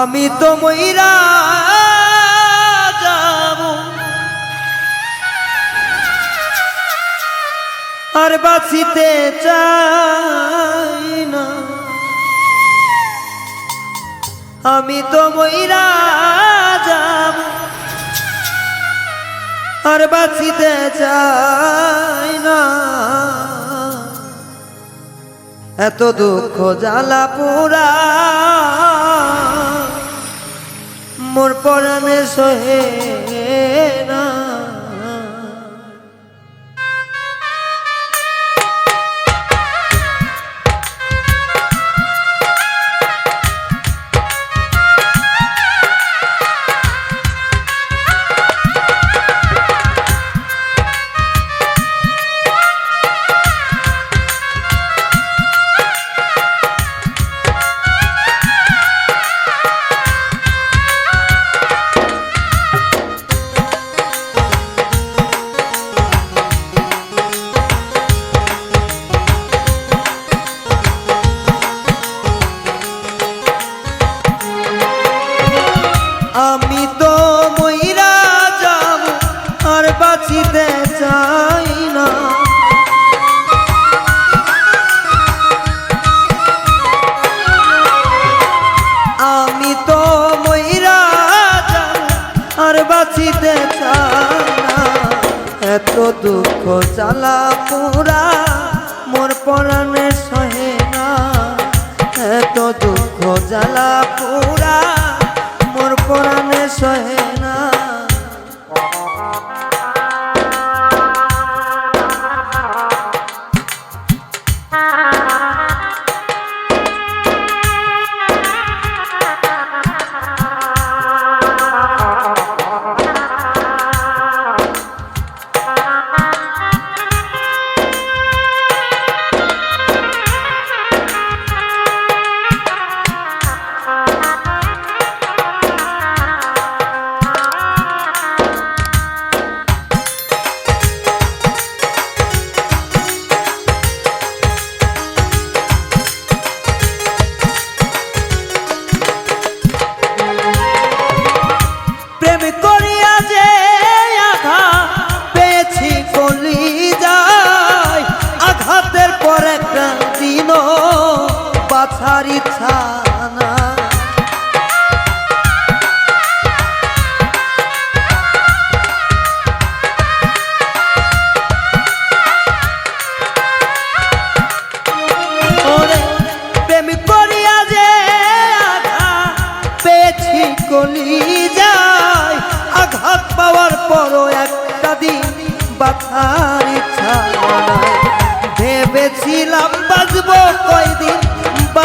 আমি তো মইরা যাব। আর বাঁচিতে চাই না। আমি তো মইরা যাব। আর বাঁচিতে চাই না। এত দুঃখ জ্বালা পোড়া মোর পরাণে সহে। বাঁচিতে এত দুঃখ জ্বালা পুরা মোর পরাণে সহে না। এত দুঃখ জ্বালা পুরা ইচ্ছা না আঘা যায় আঘাত পাওয়ার পরও একটা দিন বাঁচার ইচ্ছা ভেবেছিলাম বাঁচব কয়দিন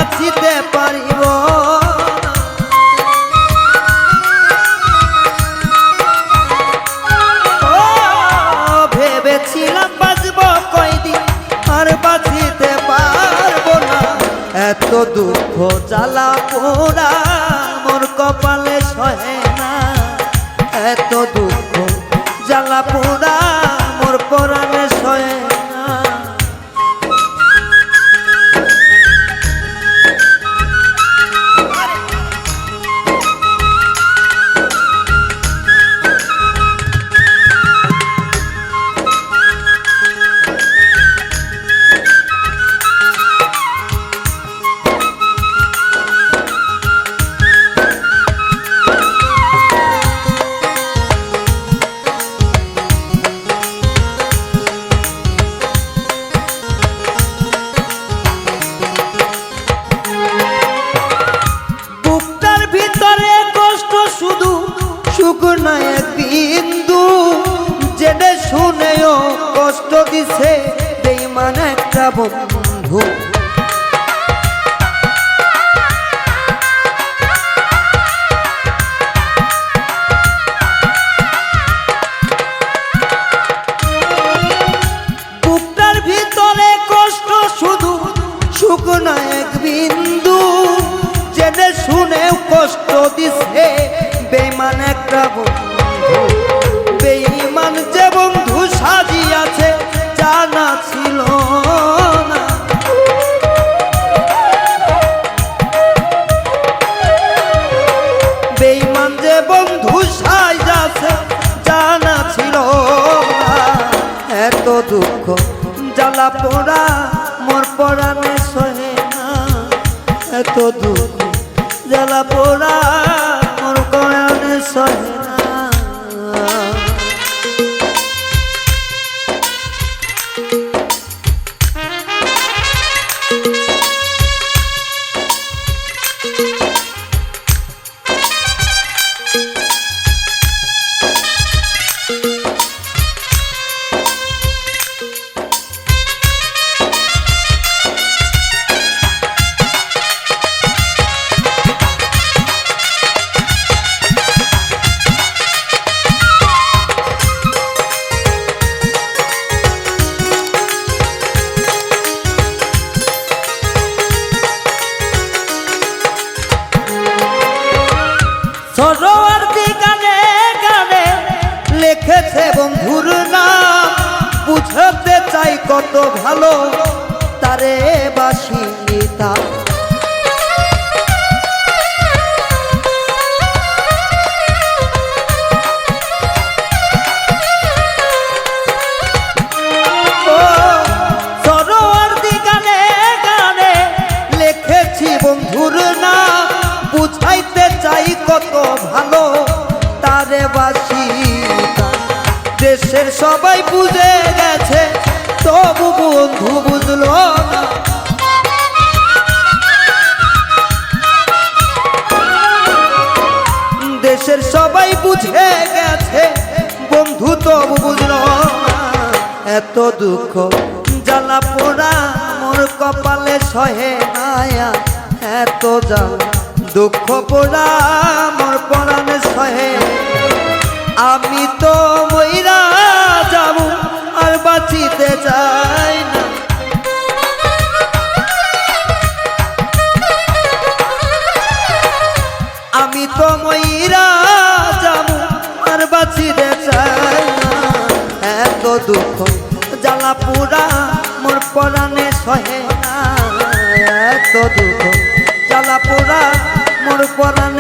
বাঁচিতে পারিব। ভেবেছিলাম বাঁচব কয়দিন, আর বাঁচিতে পারব না। এত দুঃখ জ্বালা পোড়া মোর কপালে সহে না। এত দুঃখ জ্বালা পোড়া এক বিন্দু। যেটা শুনেও কষ্ট দিছে বেইমান একটা বন্ধু। বেইমান যে বন্ধু সাজিয়াছে জানা ছিল লিখেছে বন্ধুর নাম বুঝতে চাই কত ভালো। তারে বাসি দেশের সবাই বুঝে গেছে, তবু বন্ধু বুঝলো দেশের সবাই বুঝে গেছে, বন্ধু তবু বুঝলো এত দুঃখ জ্বালা পোড়া, মোর কপালে সহে নায়া এত জ্বালা দুঃখ পোড়া, মোর পরাণে সহে। আমি তো মইরা দুঃখ। জ্বালা পুরা মোর পরাণে সহে না। এত দুঃখ। জ্বালা পুরা মোর পরাণে